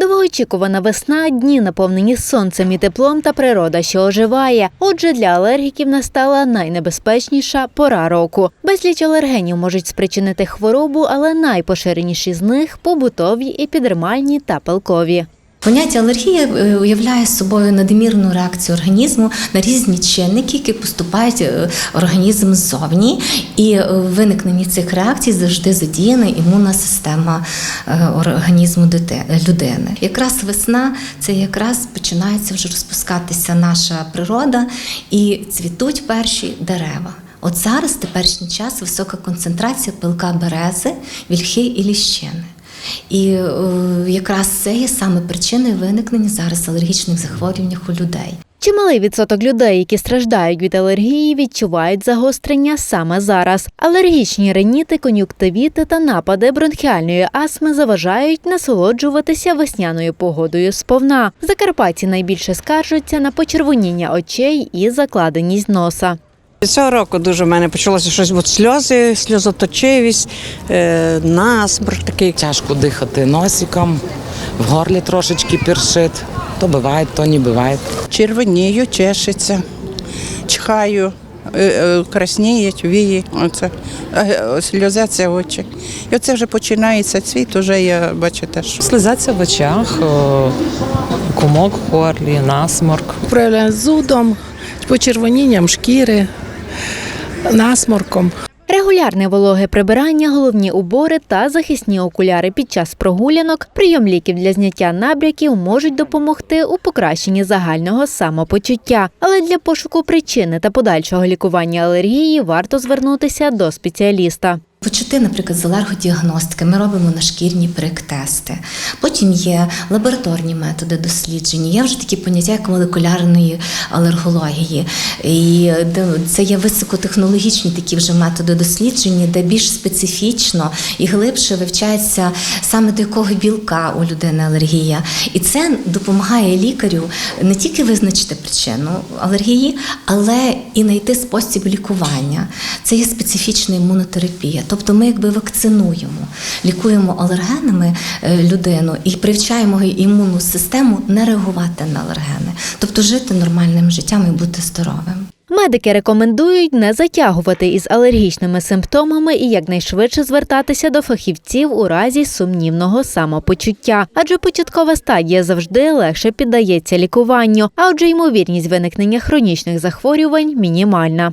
Довгоочікувана весна, дні наповнені сонцем і теплом та природа, що оживає. Отже, для алергіків настала найнебезпечніша пора року. Безліч алергенів можуть спричинити хворобу, але найпоширеніші з них побутові, епідермальні та пилкові. Поняття алергія е, уявляє собою надмірну реакцію організму на різні чинники, які поступають е, організм ззовні, і е, в виникненні цих реакцій завжди задіяна імунна система е, організму людини. Якраз весна це якраз починається вже розпускатися наша природа і цвітуть перші дерева. От зараз, теперішній час, висока концентрація пилка берези, вільхи і ліщини. І е, якраз це є саме причиною виникнення зараз алергічних захворювань у людей. Чималий відсоток людей, які страждають від алергії, відчувають загострення саме зараз. Алергічні реніти, кон'юктивіти та напади бронхіальної астми заважають насолоджуватися весняною погодою сповна. Закарпатці найбільше скаржаться на почервоніння очей і закладеність носа. Цього року дуже в мене почалося щось от сльози, сльозоточивість, е, насморк такий. Тяжко дихати носиком, в горлі трошечки першить. То буває, то не буває. червонію, чешеться, чхаю, е, е, красніють, вії, оце, е, сльозяться очі. І оце вже починається цвіт, уже я бачите, що. Слизаться в очах, о, комок в горлі, насморк. проявляє зудом, почервонінням шкіри, насморком. Регулярне вологе прибирання, головні убори та захисні окуляри під час прогулянок, прийом ліків для зняття набряків можуть допомогти у покращенні загального самопочуття. Але для пошуку причини та подальшого лікування алергії варто звернутися до спеціаліста. Почати, наприклад, з алергодіагностики ми робимо нашкірні прик-тести. Потім є лабораторні методи дослідження. Є вже такі поняття, як молекулярної алергології. І це є високотехнологічні такі вже методи дослідження, де більш специфічно і глибше вивчається саме до якого білка у людини алергія. І це допомагає лікарю не тільки визначити причину алергії, але і знайти спосіб лікування. Це є специфічна імунотерапія. Тобто ми якби вакцинуємо, лікуємо алергенами е, людину і привчаємо її імунну систему не реагувати на алергени, тобто жити нормальним життям і бути здоровим. Медики рекомендують не затягувати із алергічними симптомами і якнайшвидше звертатися до фахівців у разі сумнівного самопочуття, адже початкова стадія завжди легше піддається лікуванню, а отже, ймовірність виникнення хронічних захворювань мінімальна.